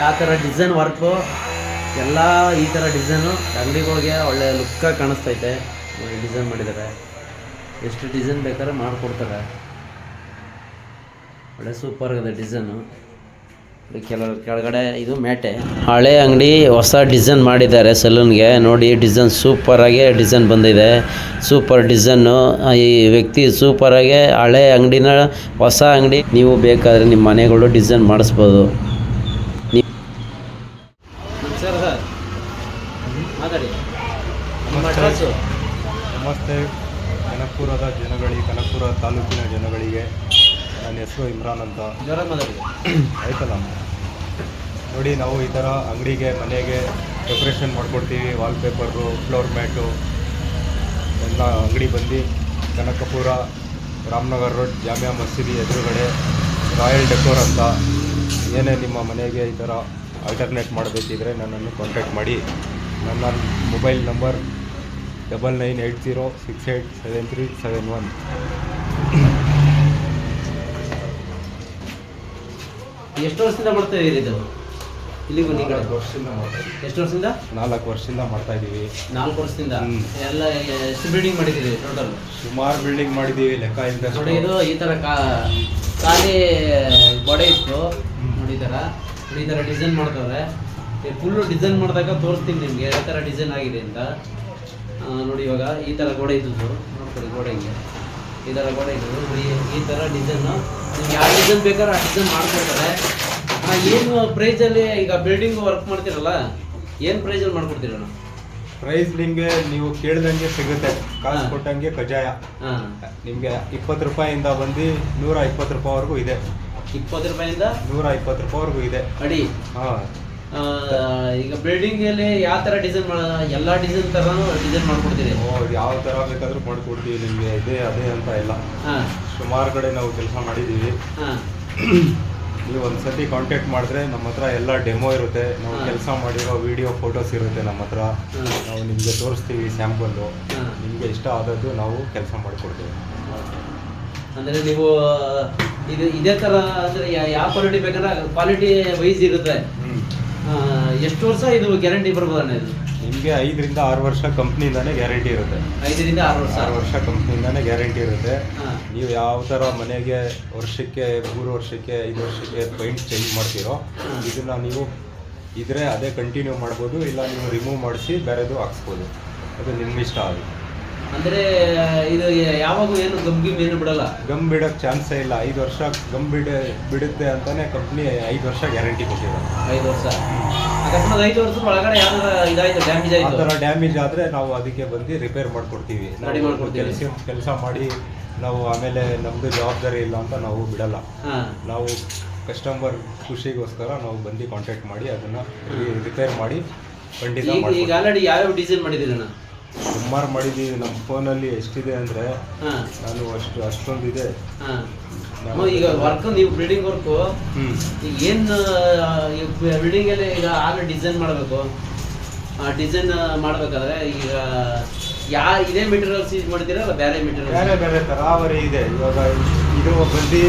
ಯಾವ ಥರ design work ಎಲ್ಲ ಈ ಥರ ಡಿಸೈನು ಅಂಗಡಿಗಳಿಗೆ ಒಳ್ಳೆ ಲುಕ್ಕಾಗಿ ಕಾಣಿಸ್ತೈತೆ. ಡಿಸೈನ್ ಮಾಡಿದ್ದಾರೆ ಎಷ್ಟು ಡಿಸೈನ್ ಬೇಕಾದ್ರೆ ಮಾಡಿಕೊಡ್ತಾರೆ. ಒಳ್ಳೆ ಸೂಪರ್ ಆಗಿದೆ ಡಿಸೈನು ಕೆಲವು ಕೆಳಗಡೆ ಇದು ಮೇಟೆ. ಹಳೆ ಅಂಗಡಿ ಹೊಸ ಡಿಸೈನ್ ಮಾಡಿದ್ದಾರೆ ಸಲೂನ್ಗೆ ನೋಡಿ ಡಿಸೈನ್ ಸೂಪರಾಗೆ ಡಿಸೈನ್ ಬಂದಿದೆ. ಸೂಪರ್ ಡಿಸೈನು ಈ ವ್ಯಕ್ತಿ ಸೂಪರಾಗೆ ಹಳೆ ಅಂಗಡಿನ ಹೊಸ ಅಂಗಡಿ. ನೀವು ಬೇಕಾದರೆ ನಿಮ್ಮ ಮನೆಗಳು ಡಿಸೈನ್ ಮಾಡಿಸ್ಬೋದು. ಮಾತಾಡಿ ನಿಮ್ಮ ಅಡ್ರೆಸ್ಸು? ನಮಸ್ತೆ. ಕನಕಪುರದ ಜನಗಳಿಗೆ ಕನಕಪುರ ತಾಲೂಕಿನ ಜನಗಳಿಗೆ ನನ್ನ ಹೆಸರು ಇಮ್ರಾನ್ ಅಂತ. ಮಾತಾಡಿ. ಆಯ್ತಲ್ಲ? ನೋಡಿ ನಾವು ಈ ಥರ ಅಂಗಡಿಗೆ ಮನೆಗೆ ಡೆಕೋರೇಷನ್ ಮಾಡ್ಕೊಡ್ತೀವಿ ವಾಲ್ಪೇಪರು ಫ್ಲೋರ್ ಮ್ಯಾಟು ಎಲ್ಲ ಅಂಗಡಿ ಬಂದು ಕನಕಪುರ ರಾಮನಗರ್ ರೋಡ್ ಜಾಮಿಯಾ ಮಸೀದಿ ಎದುರುಗಡೆ ರಾಯಲ್ ಡೆಕೋರ್ ಅಂತ ಏನೇ ನಿಮ್ಮ ಮನೆಗೆ ಈ ಥರ ಆಲ್ಟರ್ನೇಟ್ ಮಾಡಬೇಕಿದ್ರೆ ನನ್ನನ್ನು ಕಾಂಟ್ಯಾಕ್ಟ್ ಮಾಡಿ. ನನ್ನ mobile number double nine eight zero six eight seven three seven one. ಎಷ್ಟು ವರ್ಷದಿಂದ ಮಾಡ್ತಾ ಇದ್ದೀರಿ ಇದು? ಇಲ್ಲಿಗೂ ನೀವು? ವರ್ಷದಿಂದ ಮಾಡ್ತಾ ಎಷ್ಟು ವರ್ಷದಿಂದ? ನಾಲ್ಕು ವರ್ಷದಿಂದ ಮಾಡ್ತಾ ಇದ್ದೀವಿ. ನಾಲ್ಕು ವರ್ಷದಿಂದ. ಎಲ್ಲ ಎಷ್ಟು ಬಿಲ್ಡಿಂಗ್ ಮಾಡಿದ್ದೀವಿ ಟೋಟಲ್ ಸುಮಾರು ಬಿಲ್ಡಿಂಗ್ ಮಾಡಿದ್ದೀವಿ ಲೆಕ್ಕ ಇಲ್ಲದೆ ನೋಡಿ ಇದು ಈ ಥರ ಕಾ ಖಾಲಿ ಗೋಡೆ ಇತ್ತು. ನೋಡಿ ಈ ಥರ ನೋಡಿ ಈ ಥರ ಡಿಸೈನ್ ಮಾಡ್ತವ್ರೆ. ಫುಲ್ಲು ಡಿಸೈನ್ ಮಾಡಿದಾಗ ತೋರಿಸ್ತೀನಿ ನಿಮಗೆ ಯಾವ ಥರ ಡಿಸೈನ್ ಆಗಿದೆ ಅಂತ. ನೋಡಿ ಇವಾಗ ಈ ಥರ ಗೋಡೆ ಇದ್ದದ್ದು ನೋಡ್ಕೊಳ್ಳಿ ಗೋಡೆ ಹಿಂಗೆ ಈ ಥರ ಗೋಡೆ ಇದ್ದದ್ದು ಈ ಥರ ಡಿಸೈನು ನಿಮ್ಗೆ ಯಾವ ಡಿಸೈನ್ ಬೇಕಾದ್ರೆ ಆ ಡಿಸೈನ್ ಮಾಡ್ಕೊಡ್ತಾರೆ. ಏನು ಪ್ರೈಸಲ್ಲಿ ಈಗ ಬಿಲ್ಡಿಂಗ್ ವರ್ಕ್ ಮಾಡ್ತೀರಲ್ಲ ಏನು ಪ್ರೈಸಲ್ಲಿ ಮಾಡ್ಕೊಡ್ತೀರ ಪ್ರೈಸ್ ನಿಮಗೆ ನೀವು ಕೇಳ್ದಂಗೆ ಸಿಗುತ್ತೆ. ಕಾಸು ಕೊಟ್ಟಂಗೆ ಕಜಾಯ ಹಾಂ. ನಿಮಗೆ ಇಪ್ಪತ್ತು ರೂಪಾಯಿಂದ ಬಂದು ನೂರ ಇಪ್ಪತ್ತು ರೂಪಾಯಿವರೆಗೂ ಇದೆ. ಇಪ್ಪತ್ತು ರೂಪಾಯಿಂದ? ನೂರ ಇಪ್ಪತ್ತು ರೂಪಾಯಿವರೆಗೂ ಇದೆ. ಅಡಿ? ಹಾಂ. ಈಗ ಬಿಲ್ಡಿಂಗ್ ಅಲ್ಲಿ ಯಾವ ತರ ಡಿಸೈನ್ ಮಾಡ ಎಲ್ಲಾ ಡಿಸೈನ್ ತರನು ಡಿಸೈನ್ ಮಾಡ್ಕೊಡ್ತೀವಿ ಯಾವ ತರ ಬೇಕಾದರೂ ಮಾಡ್ಕೊಡ್ತೀವಿ ನಿಮಗೆ ಇದೇ ಅದೇ ಅಂತ ಇಲ್ಲ ಸುಮಾರು ಕಡೆ ನಾವು ಕೆಲಸ ಮಾಡಿದ್ದೀವಿ ನೀವು ಒಂದ್ಸತಿ ಕಾಂಟ್ಯಾಕ್ಟ್ ಮಾಡಿದ್ರೆ ನಮ್ಮ ಹತ್ರ ಎಲ್ಲ ಡೆಮೋ ಇರುತ್ತೆ. ನಾವು ಕೆಲಸ ಮಾಡಿರೋ ವಿಡಿಯೋ ಫೋಟೋಸ್ ಇರುತ್ತೆ ನಮ್ಮ ಹತ್ರ. ನಾವು ನಿಮಗೆ ತೋರಿಸ್ತೀವಿ ಸ್ಯಾಂಪಲ್ಲು. ನಿಮಗೆ ಇಷ್ಟ ಆದದ್ದು ನಾವು ಕೆಲಸ ಮಾಡಿಕೊಡ್ತೀವಿ. ಅಂದ್ರೆ ನೀವು ಇದು ಇದೇ ತರ ಅಂದ್ರೆ ಯಾವ ಕ್ವಾಲಿಟಿ ಬೇಕಂದ್ರೆ ಕ್ವಾಲಿಟಿ ವೈಸ್ ಇರುತ್ತೆ. ಎಷ್ಟು ವರ್ಷ ಇದು ಗ್ಯಾರಂಟಿ ಬರ್ಬೋದಣ್ಣ ಇದು? ನಿಮಗೆ ಐದರಿಂದ ಆರು ವರ್ಷ ಕಂಪ್ನಿಯಿಂದಾನೇ ಗ್ಯಾರಂಟಿ ಇರುತ್ತೆ. ಐದರಿಂದ ಆರು ವರ್ಷ. ಆರು ವರ್ಷ ಕಂಪ್ನಿಯಿಂದಾನೇ ಗ್ಯಾರಂಟಿ ಇರುತ್ತೆ. ನೀವು ಯಾವ ಥರ ಮನೆಗೆ ವರ್ಷಕ್ಕೆ ಮೂರು ವರ್ಷಕ್ಕೆ ಐದು ವರ್ಷಕ್ಕೆ ಪೈಂಟ್ ಚೇಂಜ್ ಮಾಡ್ತೀರೋ ಇದನ್ನು ಇದನ್ನ ನೀವು ಇದ್ರೆ ಅದೇ ಕಂಟಿನ್ಯೂ ಮಾಡ್ಬೋದು ಇಲ್ಲ ನೀವು ರಿಮೂವ್ ಮಾಡಿಸಿ ಬೇರೆದು ಹಾಕ್ಸ್ಬೋದು. ಅದು ನಿಮ್ಮ ಇಷ್ಟ ಆಗುತ್ತೆ. ಅಂದ್ರೆ ಇದು ಯಾವಾಗೂ ಏನು ಗಮ್ಗಿಮ್ ಏನು ಬಿಡಲ್ಲ? ಗಮ್ ಬಿಡೋಕೆ ಚಾನ್ಸೇ ಇಲ್ಲ. ಐದು ವರ್ಷ ಗಮ್ ಬಿಡ ಬಿಡುತ್ತೆ ಅಂತಾನೆ ಕಂಪ್ನಿ ಐದು ವರ್ಷ ಗ್ಯಾರಂಟಿ ಕೊಟ್ಟಿದೆ ಐದು ವರ್ಷ? ಅಕಸ್ಮಾತ್ ಐದು ವರ್ಷ ಒಳಗಡೆ ಯಾವ್ದಾರ ಇದಾಯ್ತು ಡ್ಯಾಮೇಜ್ ಆ ಆಯ್ತು? ಥರ ಡ್ಯಾಮೇಜ್ ಆದರೆ ನಾವು ಅದಕ್ಕೆ ಬಂದು ರಿಪೇರ್ ಮಾಡಿಕೊಡ್ತೀವಿ. Ready ಮಾಡ್ಕೊಡ್ತೀವಿ. ಕೆಲಸ ಕೆಲಸ ಮಾಡಿ ನಾವು ಆಮೇಲೆ ನಮ್ದು ಜವಾಬ್ದಾರಿ ಇಲ್ಲ ಅಂತ ನಾವು ಬಿಡಲ್ಲ. ಹಾ. ನಾವು ಕಸ್ಟಮರ್ ಖುಷಿಗೋಸ್ಕರ ನಾವು ಬಂದು ಕಾಂಟ್ಯಾಕ್ಟ್ ಮಾಡಿ ಅದನ್ನ ರಿಪೇರ್ ಮಾಡಿ ಖಂಡಿತ ಈಗ ಈಗ ಮಾಡ್ಕೊಡ್ತೀವಿ. ಆಲ್ರೆಡಿ ಯಾವ್ಯಾವ ಡಿಸೈನ್ ಮಾಡಿದ್ದೀರಣ್ಣ ಸುಮಾರು ಮಾಡಿದ್ದೀವಿ ನಮ್ಮ ಫೋನಲ್ಲಿ ಎಷ್ಟಿದೆ ಅಂದರೆ ನಾನು ಅಷ್ಟು ಅಷ್ಟೊಂದಿದೆ. ಈಗ ವರ್ಕ್ ನೀವು ಬಿಲ್ಡಿಂಗ್ ವರ್ಕು ಏನು ಬಿಲ್ಡಿಂಗ್ ಅಲ್ಲಿ ಈಗ ಆಮೇಲೆ ಡಿಸೈನ್ ಮಾಡಬೇಕು? ಆ ಡಿಸೈನ್ ಮಾಡಬೇಕಾದ್ರೆ ಈಗ ಯಾ ಇದೇ ಮೆಟೀರಿಯಲ್ಸ್ ಯೂಸ್ ಮಾಡ್ತೀರಾ ಅಲ್ಲ ಬೇರೆ ಬೇರೆ ಮೆಟೀರಿಯಲ್ ಬೇರೆ ತರಾವರಿ ಇದೆ. ಇವಾಗ ಇದು ಬಂದು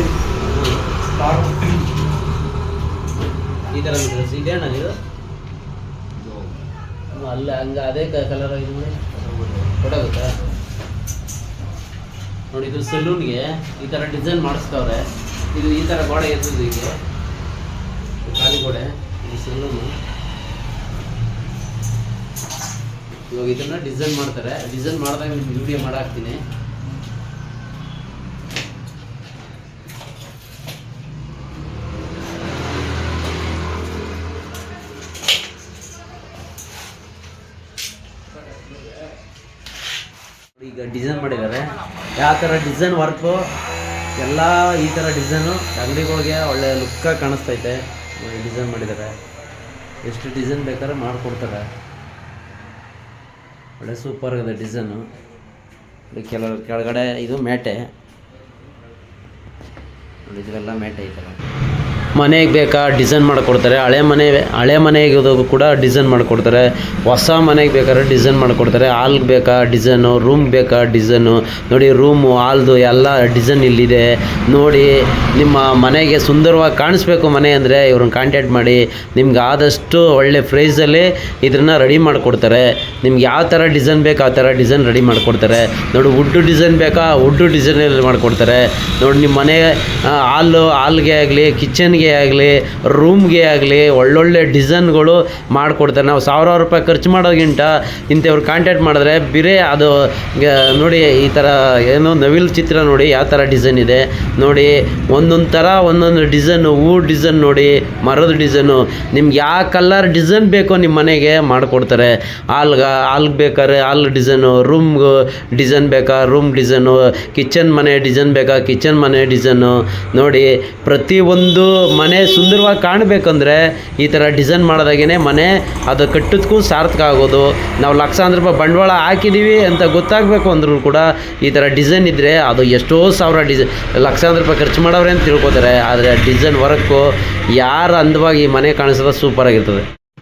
ಈ ಥರ ಮೆಟೀರಿಯಲ್ಸ್ ಇದೆ ಇದು? ಅಲ್ಲ ಹಂಗ ಅದೇ ಕಲರ್ ಇದು ಮಾಡಿ ಕೊಡೋಗುತ್ತಾ? ನೋಡಿ, ಇದು ಸಲೂನ್ಗೆ ಈ ಥರ ಡಿಸೈನ್ ಮಾಡಿಸ್ತವ್ರೆ. ಇದು ಈ ಥರ ಗೋಡೆ ಇರ್ತದೆ ಈಗ ಖಾಲಿ ಗೋಡೆ, ಇದು ಸಲೂನು ಇವಾಗ ಇದನ್ನ ಡಿಸೈನ್ ಮಾಡ್ತಾರೆ. ಡಿಸೈನ್ ಮಾಡಿದಾಗ ವಿಡಿಯೋ ಮಾಡಾಕ್ತೀನಿ. ಈಗ ಡಿಸೈನ್ ಮಾಡಿದ್ದಾರೆ. ಯಾವ ಥರ ಡಿಸೈನ್ ವರ್ಕು ಎಲ್ಲ ಈ ಥರ ಡಿಸೈನು ಅಂಗಡಿಗಳಿಗೆ ಒಳ್ಳೆ ಲುಕ್ಕಾಗಿ ಕಾಣಿಸ್ತೈತೆ. ಡಿಸೈನ್ ಮಾಡಿದ್ದಾರೆ. ಎಷ್ಟು ಡಿಸೈನ್ ಬೇಕಾದ್ರೆ ಮಾಡಿಕೊಡ್ತಾರೆ. ಒಳ್ಳೆ ಸೂಪರ್ ಇದೆ ಡಿಸೈನು ಕೆಲವು ಕೆಳಗಡೆ ಇದು ಮೇಟೆ. ಇದೆಲ್ಲ ಮೇಟೆ ಈ ಥರ ಮನೆಗೆ ಬೇಕಾ ಡಿಸೈನ್ ಮಾಡಿಕೊಡ್ತಾರೆ. ಹಳೆ ಮನೆ, ಹಳೆ ಮನೆಗೆ ಕೂಡ ಡಿಸೈನ್ ಮಾಡಿಕೊಡ್ತಾರೆ. ಹೊಸ ಮನೆಗೆ ಬೇಕಾದ್ರೆ ಡಿಸೈನ್ ಮಾಡಿಕೊಡ್ತಾರೆ. ಹಾಲ್ಗೆ ಬೇಕಾ ಡಿಸೈನು ರೂಮ್ ಬೇಕಾ ಡಿಸೈನು. ನೋಡಿ ರೂಮು, ಹಾಲ್ದು ಎಲ್ಲ ಡಿಸೈನ್ ಇಲ್ಲಿದೆ. ನೋಡಿ ನಿಮ್ಮ ಮನೆಗೆ ಸುಂದರವಾಗಿ ಕಾಣಿಸ್ಬೇಕು ಮನೆ ಅಂದರೆ ಇವ್ರನ್ನ ಕಾಂಟ್ಯಾಕ್ಟ್ ಮಾಡಿ. ನಿಮ್ಗೆ ಆದಷ್ಟು ಒಳ್ಳೆ ಪ್ರೈಸಲ್ಲಿ ಇದನ್ನು ರೆಡಿ ಮಾಡಿಕೊಡ್ತಾರೆ. ನಿಮ್ಗೆ ಯಾವ ಥರ ಡಿಸೈನ್ ಬೇಕು ಆ ಥರ ಡಿಸೈನ್ ರೆಡಿ ಮಾಡಿಕೊಡ್ತಾರೆ. ನೋಡಿ ವುಡ್ಡು ಡಿಸೈನ್ ಬೇಕಾ? ವುಡ್ಡು ಡಿಸೈನಲ್ಲಿ ಮಾಡಿಕೊಡ್ತಾರೆ. ನೋಡಿ ನಿಮ್ಮ ಮನೆ ಹಾಲು, ಹಾಲ್ಗೆ ಆಗಲಿ ಕಿಚನ್ಗೆ ಆಗಲಿ ರೂಮ್ಗೆ ಆಗಲಿ, ಒಳ್ಳೊಳ್ಳೆ ಡಿಸೈನ್ಗಳು ಮಾಡಿಕೊಡ್ತಾರೆ. ನಾವು ಸಾವಿರಾರು ರೂಪಾಯಿ ಖರ್ಚು ಮಾಡೋಗಿಂಟ ಇಂಥವ್ರು ಕಾಂಟ್ಯಾಕ್ಟ್ ಮಾಡಿದ್ರೆ ಬೇರೆ ಅದು ನೋಡಿ ಈ ಥರ ಏನು ನವಿಲು ಚಿತ್ರ ನೋಡಿ ಯಾವ ಥರ ಡಿಸೈನ್ ಇದೆ. ನೋಡಿ ಒಂದೊಂದು ಥರ, ಒಂದೊಂದು ಡಿಸೈನು ಹೂ ಡಿಸೈನ್ ನೋಡಿ, ಮರದ ಡಿಸೈನು ನಿಮ್ಗೆ ಯಾವ ಕಲರ್ ಡಿಸೈನ್ ಬೇಕೋ ನಿಮ್ಮ ಮನೆಗೆ ಮಾಡಿಕೊಡ್ತಾರೆ. ಹಾಲ್ಗೆ ಹಾಲ್ಗೆ ಬೇಕಾದ್ರೆ ಹಾಲ್ ಡಿಸೈನು ರೂಮ್ಗೆ ಡಿಸೈನ್ ಬೇಕಾ ರೂಮ್ ಡಿಸೈನು ಕಿಚನ್ ಮನೆ ಡಿಸೈನ್ ಬೇಕಾ ಕಿಚನ್ ಮನೆ ಡಿಸೈನು ನೋಡಿ ಪ್ರತಿಯೊಂದು ಮನೆ ಸುಂದರವಾಗಿ ಕಾಣಬೇಕಂದ್ರೆ ಈ ಥರ ಡಿಸೈನ್ ಮಾಡಿದಾಗೇ ಮನೆ ಅದು ಕಟ್ಟೋದಕ್ಕೂ ಸಾರ್ಥಕ ಆಗೋದು. ನಾವು ಲಕ್ಷಾಂತರ ರೂಪಾಯಿ ಬಂಡವಾಳ ಹಾಕಿದ್ದೀವಿ ಅಂತ ಗೊತ್ತಾಗಬೇಕು ಅಂದ್ರೂ ಕೂಡ ಈ ಥರ ಡಿಸೈನ್ ಇದ್ದರೆ ಅದು ಎಷ್ಟೋ ಸಾವಿರ ಡಿಸೈನ್, ಲಕ್ಷಾಂತರ ರೂಪಾಯಿ ಖರ್ಚು ಮಾಡೋರೆ ಅಂತ ತಿಳ್ಕೊತಾರೆ. ಆದರೆ ಡಿಸೈನ್ ವರ್ಕು ಯಾರು ಅಂದವಾಗಿ ಮನೆ ಕಾಣಿಸೋದ ಸೂಪರಾಗಿರ್ತದೆ